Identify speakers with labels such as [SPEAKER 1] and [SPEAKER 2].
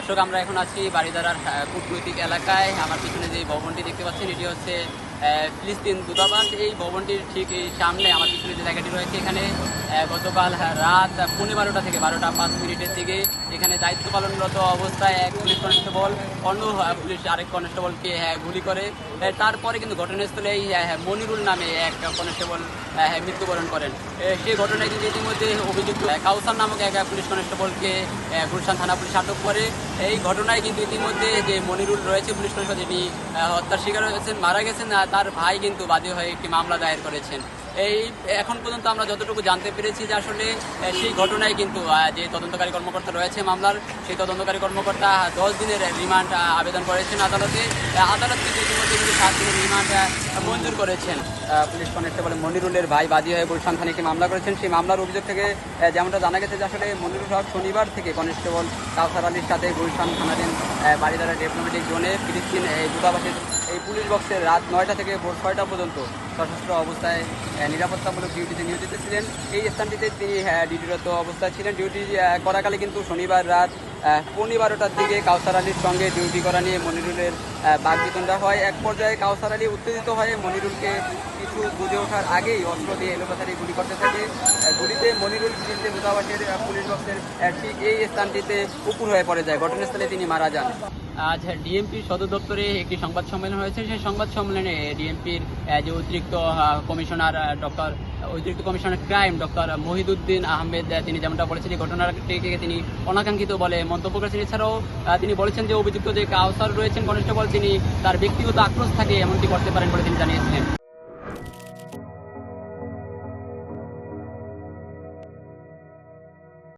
[SPEAKER 1] দর্শক আমরা এখন আছি বাড়িদারার আহ, কূটনৈতিক এলাকায়। আমার পিছনে যে ভবনটি দেখতে পাচ্ছেন এটি হচ্ছে ফিলিস্তিন দূতাবাস, এই ভবনটির ঠিক এই সামনে আমার পিছনে যে জায়গাটি রয়েছে, এখানে গতকাল রাত পৌনে বারোটা থেকে বারোটা পাঁচ মিনিটের দিকে এখানে দায়িত্ব পালনরত অবস্থায় এক পুলিশ কনস্টেবল, অন্য পুলিশ আরেক কনস্টেবলকে গুলি করে। তারপরে কিন্তু ঘটনাস্থলে এই মনিরুল নামে এক কনস্টেবল মৃত্যুবরণ করেন। সেই ঘটনায় কিন্তু ইতিমধ্যে অভিযুক্ত কাউসার নামক এক পুলিশ কনস্টেবলকে গুলশান থানা পুলিশ আটক করে। এই ঘটনায় কিন্তু ইতিমধ্যে যে মনিরুল রয়েছে পুলিশ কনস্টেবল যিনি হত্যার শিকার হয়েছেন, মারা গেছেন তার ভাই কিন্তু বাদী হয়ে একটি মামলা দায়ের করেছেন। এই, এখন পর্যন্ত আমরা যতটুকু জানতে পেরেছি যে আসলে সেই ঘটনায় কিন্তু যে তদন্তকারী কর্মকর্তা রয়েছে মামলার, সেই তদন্তকারী কর্মকর্তা দশ দিনের রিমান্ড আবেদন করেছেন আদালতে। আদালত কিন্তু ইতিমধ্যে কিন্তু সাত দিনের রিমান্ড মঞ্জুর করেছেন। পুলিশ কনস্টেবল মনিরুলের ভাই বাদী হয়ে গুলশান থানায় একটি মামলা করেছেন। সেই মামলার অভিযোগ থেকে যেমনটা জানা গেছে যে আসলে মনিরুল হক শনিবার থেকে কনস্টেবল কাউসার আলীর সাথে গুলশান থানাধীন বাড়িদারা ডিপ্লোমেটিক জোনে ফিলিস্তিন দূতাবাসের এই পুলিশ বক্সে রাত নয়টা থেকে ভোর ছয়টা পর্যন্ত সশস্ত্র অবস্থায় নিরাপত্তামূলক ডিউটিতে নিয়োজিত ছিলেন। এই স্থানটিতে তিনি ডিউটিরত অবস্থায় ছিলেন। ডিউটি করাকালে কিন্তু শনিবার রাত পৌনে বারোটার দিকে কাউসার আলীর সঙ্গে ডিউটি করা নিয়ে মনিরুলের আহ, হয়। এক পর্যায়ে কাউসার আলী উত্তেজিত হয়ে মনিরুলকে কিছু বুঝে ওঠার আগেই অস্ত্র দিয়ে এলোপাথারি গুলি করতে থাকে। গুলিতে মনিরুল ফিলিস্তিন দূতাবাসের পুলিশ বক্সের ঠিক এই স্থানটিতে উপুর হয়ে পড়ে যায়। ঘটনাস্থলে তিনি মারা যান। আজ ডিএমপির সদর দপ্তরে একটি সংবাদ সম্মেলন হয়েছে। সেই সংবাদ সম্মেলনে ডিএমপির যে অতিরিক্ত কমিশনার ডক্টর অতিরিক্ত commissioner crime doctor Mohiuddin Ahmed আহ, তিনি যেমনটা বলেছেন এই ঘটনাটিকে তিনি অনাকাঙ্ক্ষিত বলে মন্তব্য করেছেন। এছাড়াও তিনি বলেছেন যে অভিযুক্ত যে কাউসার রয়েছেন কনস্টেবল তিনি তার ব্যক্তিগত আক্রোশ থাকে এমনটি করতে পারেন বলে তিনি জানিয়েছিলেন।